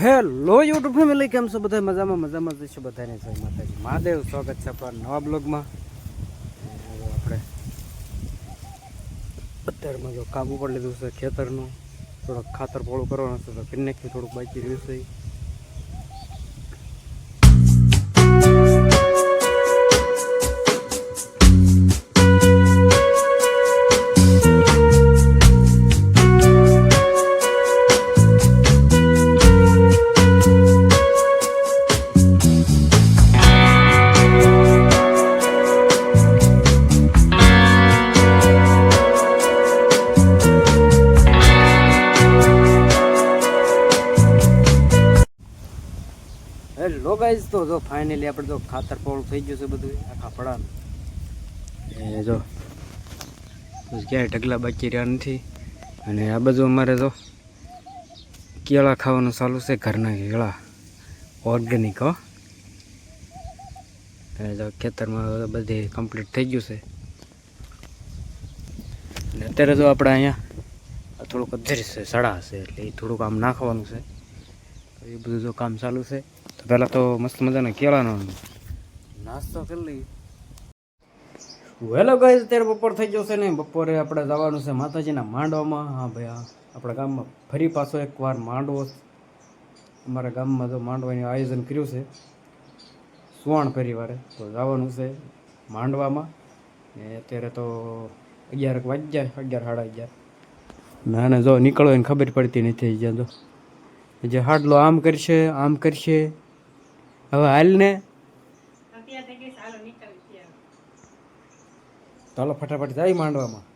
Hello YouTube family, કેમ છો બધા? મજામાં મજામાં જઈશું બધાને. જય માતાજી. મહાદેવ, સ્વાગત છે આપણા નવા બ્લોગમાં. આપણે અત્યારમાં જો કાબુ પણ લીધું છે ખેતરનું. થોડોક ખાતર પોળું કરવાનું છે તો કિન્નેકથી થોડુંક બાકી રહ્યું છે. હેલો ગાઈઝ તો. જો ફાઇનલી આપણે જો ખાતર પોળું થઈ ગયું છે બધું, આખા પડા જો ક્યાંય ઢગલા બાકી રહ્યા નથી. અને આ બાજુ અમારે જો કેળા ખાવાનું ચાલુ છે ઘરના કેળા. ઓર્ગેનિક હો. એ જો ખેતરમાં બધી કમ્પ્લીટ થઈ ગયું છે. અને અત્યારે જો આપણે અહીંયા થોડુંક અધર છે સડા છે એટલે એ થોડુંક આમ નાખવાનું છે. એ બધું જો કામ ચાલુ છે. તો પહેલાં તો મસ્ત મજાના કેળાનો નાસ્તો કરી લઈએ. હેલો ગાઈઝ અત્યારે બપોર થઈ જશે ને. બપોરે આપણે જવાનું છે માતાજીના માંડવામાં. હા ભાઈ આપણા ગામમાં ફરી પાછો એકવાર માંડવો અમારા ગામમાં જો માંડવાનું આયોજન કર્યું છે. સુવર્ણ પરિવારે તો જવાનું છે માંડવામાં. ને અત્યારે તો અગિયાર વાગ્યા, અગિયાર સાડા અગિયાર. ના ના જો નીકળો એને ખબર પડતી નથી જ્યાં જો. જે હાડલો આમ કરશે આમ કરશે. હવે હાલ ને. ચાલો ફટાફટ જાય માંડવામાં.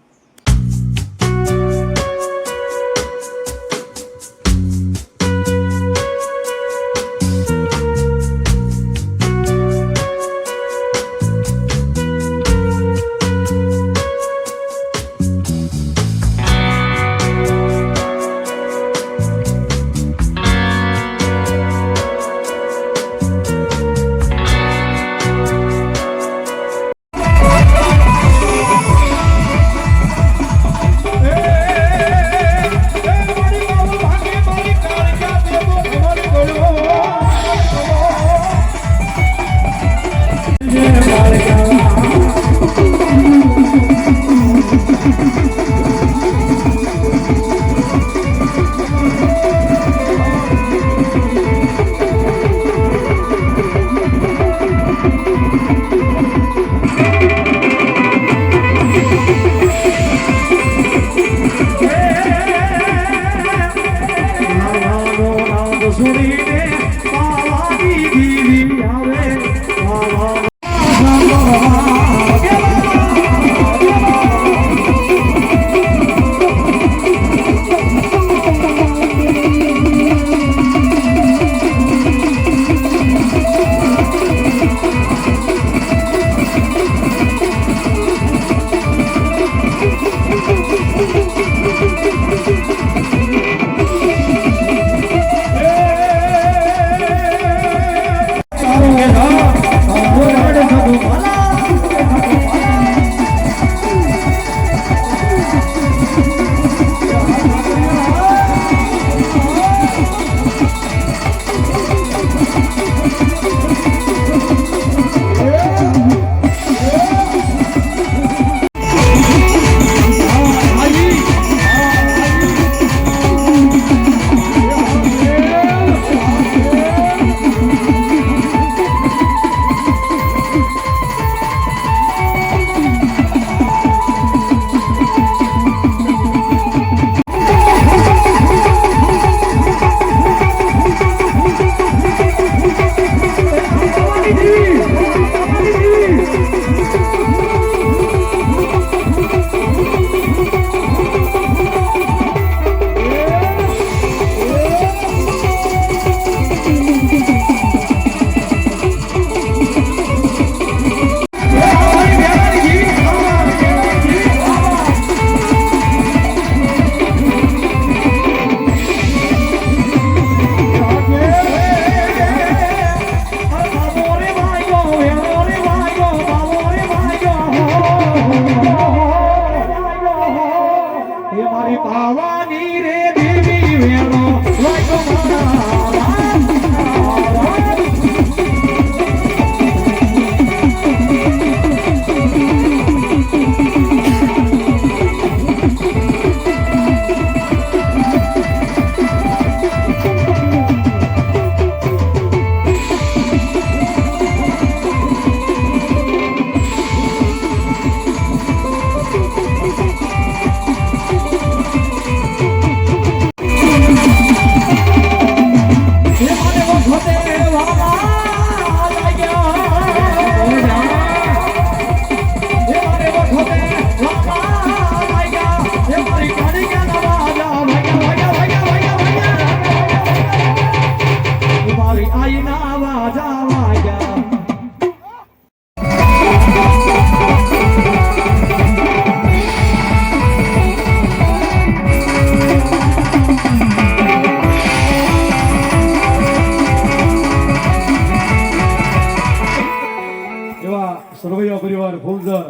સરવૈયા પરિવાર ફૂલદાર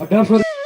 અઢારસો